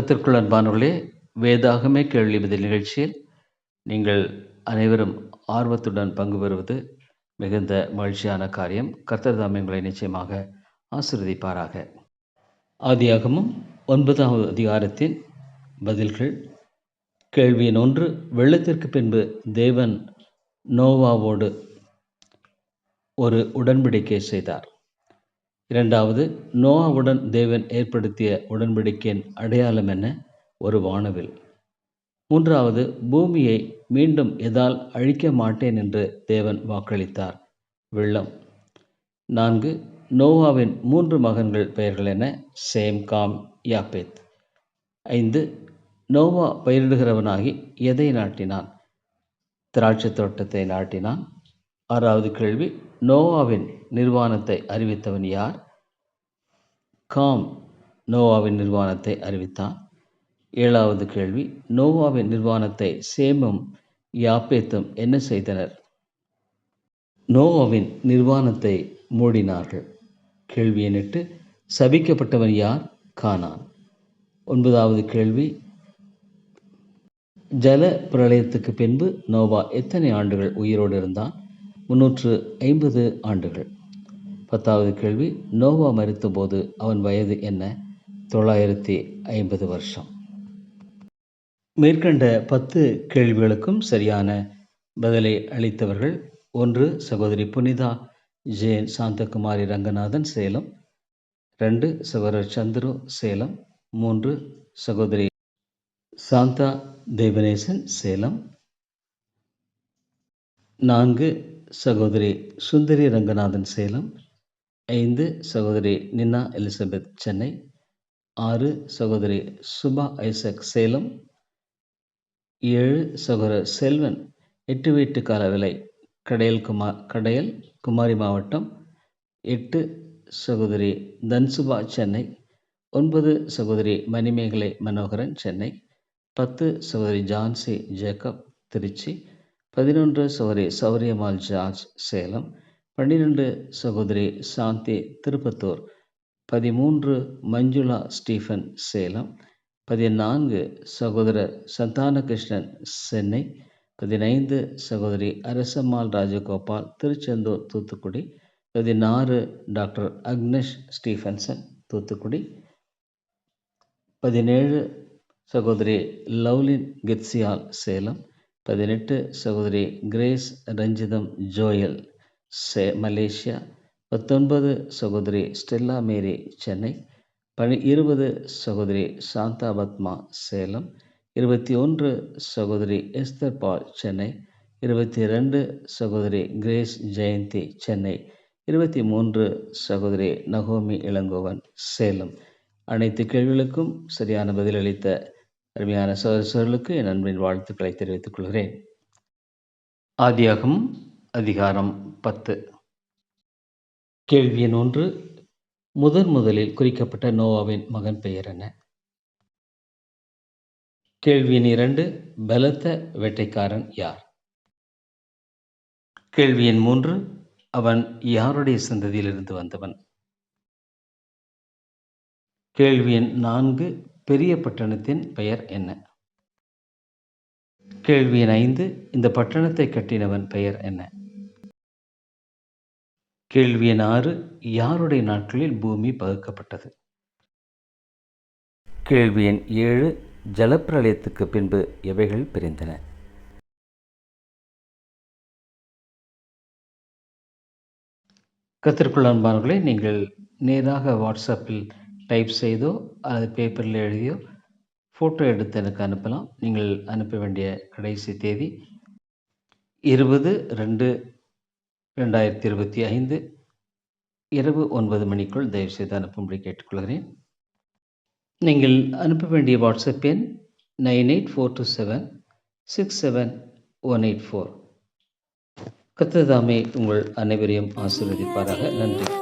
கத்திற்குள் அன்பானவர்களே வேதாகமே கேள்வி பதில் நிகழ்ச்சியில் நீங்கள் அனைவரும் ஆர்வத்துடன் பங்கு பெறுவது மிகுந்த மகிழ்ச்சியான காரியம். கர்த்தர் தாமே நிச்சயமாக ஆசிர்வதிப்பாராக. ஆதியாகமும் ஒன்பதாவது அதிகாரத்தின் பதில்கள். கேள்வியின் ஒன்று வெள்ளத்திற்கு பின்பு தேவன் நோவாவோடு ஒரு உடன்படிக்கை செய்தார். இரண்டாவது நோவாவுடன் தேவன் ஏற்படுத்திய உடன்படிக்கையின் அடையாளம் என்ன? ஒரு வானவில். மூன்றாவது பூமியை மீண்டும் எதால் அழிக்க மாட்டேன் என்று தேவன் வாக்களித்தார். வெள்ளம். நான்கு நோவாவின் மூன்று மகன்கள் பெயர்கள் என சேம் காம் யாப்பேத். ஐந்து நோவா பயிரிடுகிறவனாகி எதை நாட்டினான்? திராட்சை தோட்டத்தை நாட்டினான். ஆறாவது கேள்வி. நோவாவின் நிர்வாணத்தை அறிவித்தவன் யார்? காம் நோவாவின் நிர்வாணத்தை அறிவித்தான். ஏழாவது கேள்வி. நோவாவின் நிர்வாணத்தை சேமும் யாப்பேத்தும் என்ன செய்தனர்? நோவாவின் நிர்வாணத்தை மூடினார்கள். கேள்வி எண்ணிட்டு சபிக்கப்பட்டவன் யார்? கானான். ஒன்பதாவது கேள்வி. ஜல பிரளயத்துக்கு பின்பு நோவா எத்தனை ஆண்டுகள் உயிரோடு இருந்தான்? முன்னூற்று ஐம்பது ஆண்டுகள். பத்தாவது கேள்வி நோவா மறித்தபோது அவன் வயது என்ன? தொள்ளாயிரத்தி ஐம்பது வருஷம். மேற்கண்ட பத்து கேள்விகளுக்கும் சரியான பதிலை அளித்தவர்கள் ஒன்று சகோதரி புனிதா ஜெயன் சாந்தகுமாரி ரங்கநாதன் சேலம் ரெண்டு சகோதரர் சந்துரு சேலம் மூன்று சகோதரி சாந்தா தேவநேசன் சேலம் நான்கு சகோதரி சுந்தரி ரங்கநாதன் சேலம் ஐந்து சகோதரி நின்னா எலிசபெத் சென்னை ஆறு சகோதரி சுபா ஐசக் சேலம் ஏழு சகோதரர் செல்வன் எட்டு வீட்டு கால விலை கடையல் குமார் கடையல் குமாரி மாவட்டம் எட்டு சகோதரி தன்சுபா சென்னை ஒன்பது சகோதரி மணிமேகலை மனோகரன் சென்னை பத்து சகோதரி ஜான்சி ஜேக்கப் திருச்சி பதினொன்று சகோதரி சௌரியம்மாள் ஜார்ஜ் சேலம் பன்னிரெண்டு சகோதரி சாந்தி திருப்பத்தூர் பதிமூன்று மஞ்சுளா ஸ்டீஃபன் சேலம் பதினான்கு சகோதரர் சந்தானகிருஷ்ணன் சென்னை பதினைந்து சகோதரி அரசம்மாள் ராஜகோபால் திருச்செந்தூர் தூத்துக்குடி பதினாறு டாக்டர் அக்னேஷ் ஸ்டீஃபன்சன் தூத்துக்குடி பதினேழு சகோதரி லவ்லின் கிட்சியால் சேலம் பதினெட்டு சகோதரி கிரேஸ் ரஞ்சிதம் ஜோயல் சே மலேசியா. பத்தொன்பது சகோதரி ஸ்டெல்லா மேரி சென்னை. பனி இருபது சகோதரி சாந்தா பத்மா சேலம். இருபத்தி ஒன்று சகோதரி எஸ்தர் பால் சென்னை. இருபத்தி ரெண்டு சகோதரி கிரேஸ் ஜெயந்தி சென்னை. இருபத்தி மூன்று சகோதரி நகோமி இளங்கோவன் சேலம். அனைத்து கேள்விகளுக்கும் சரியான பதிலளித்த அருமையான சகோதரர்களுக்கு என் அன்பின் வாழ்த்துக்களை தெரிவித்துக் கொள்கிறேன். ஆதியாகம் அதிகாரம் பத்து. கேள்வி எண் ஒன்று. முதன் முதலில் குறிக்கப்பட்ட நோவாவின் மகன் பெயர் என்ன? கேள்வி எண் இரண்டு. பலத்த வேட்டைக்காரன் யார்? கேள்வி எண் மூன்று. அவன் யாருடைய சந்ததியிலிருந்து வந்தவன்? கேள்வி எண் நான்கு. பெரிய பட்டணத்தின் பெயர் என்ன? கேள்வி எண் ஐந்து இந்த பட்டணத்தை கட்டினவன் பெயர் என்ன? கேள்வி எண் ஆறு யாருடைய நாட்களில் பூமி பகுக்கப்பட்டது? கேள்வி எண் ஏழு ஜலப்பிரளயத்துக்கு பின்பு எவைகள் பிரிந்தன? கத்திற்குள் அன்பானவர்களே நீங்கள் நேராக வாட்ஸ்அப்பில் டைப் செய்தோ அல்லது பேப்பரில் எழுதியோ ஃபோட்டோ எடுத்து எனக்கு அனுப்பலாம். நீங்கள் அனுப்ப வேண்டிய கடைசி தேதி இருபது ரெண்டு ரெண்டாயிரத்தி இருபத்தி ஐந்து இரவு ஒன்பது மணிக்குள் தயவுசெய்து அனுப்பும்படி கேட்டுக்கொள்கிறேன். நீங்கள் அனுப்ப வேண்டிய வாட்ஸ்அப் எண் nine eight four two seven six seven one eight four. கத்ததாமே உங்கள் அனைவரையும் ஆசீர்வதிப்பாராக. நன்றி.